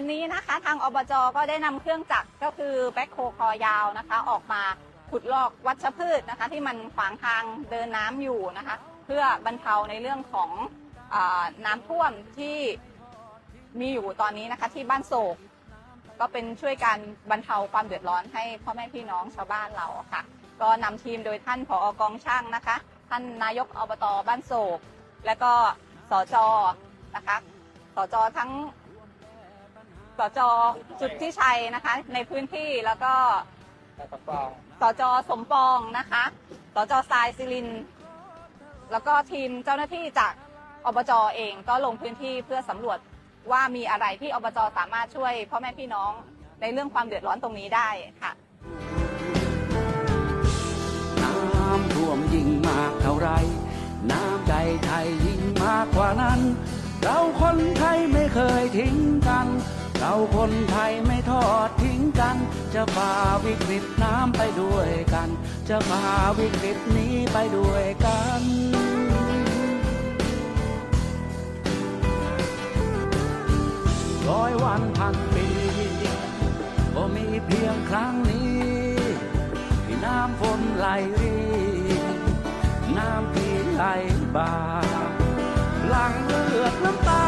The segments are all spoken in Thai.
วันนี้นะคะทางอบจก็ได้นำเครื่องจักรก็คือแบ็คโคคอยาวนะคะ ออกมาขุดลอกวัชพืชนะคะ ที่มันขวางทางเดินน้ำอยู่นะคะ เพื่อบรรเทาในเรื่องของอน้ำท่วมที่มีอยู่ตอนนี้นะคะ ที่บ้านโศก ก็เป็นช่วยการบรรเทาความเดือดร้อนให้พ่อแม่พี่น้องชาวบ้านเราค่ะ ก็นำทีมโดยท่านผอกองช่างนะคะ ท่านนายกอบตบ้านโศก และก็สจนะคะสจทั้ง สจจุดที่ชัยนะคะ ในพื้นที่แล้วก็สจสมปองนะคะสจทรายซิลิน แล้วก็ทีมเจ้าหน้าที่จากอบจเองก็ลงพื้นที่เพื่อสำรวจว่ามีอะไรที่อบจสามารถช่วยพ่อแม่พี่น้องในเรื่องความเดือดร้อนตรงนี้ได้ค่ะน้ำท่วมยิ่งมากเท่าไร น้ำใจไทยยิ่งมากกว่านั้น เราคนไทยไม่เคยทิ้งกัน เราคนไทยไม่ทอดทิ้งกัน จะฝ่าวิกฤตน้ำไปด้วยกัน จะฝ่าวิกฤตนี้ไปด้วยกันร้อยวันพันปีก็มีเพียงครั้งนี้ ที่น้ำฝนไหลรีน้ำที่ไหลบาหลังเลือดน้ำตา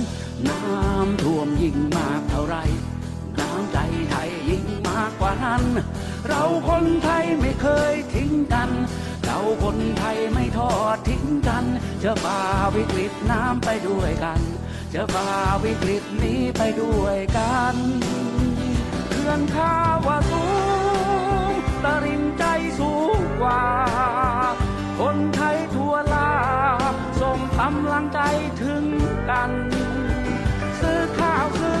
เราคนไทยไม่เคยทิ้งกัน เราคนไทยไม่ทอดทิ้งกัน จะฝ่าวิกฤตน้ำไปด้วยกัน จะฝ่าวิกฤตนี้ไปด้วยกันเขื่อนข้าวาสูงตรินใจสูงกว่า คนไทยทั่วลา ส่งกำลังใจถึงกัน ซื้อข้าวซื้อ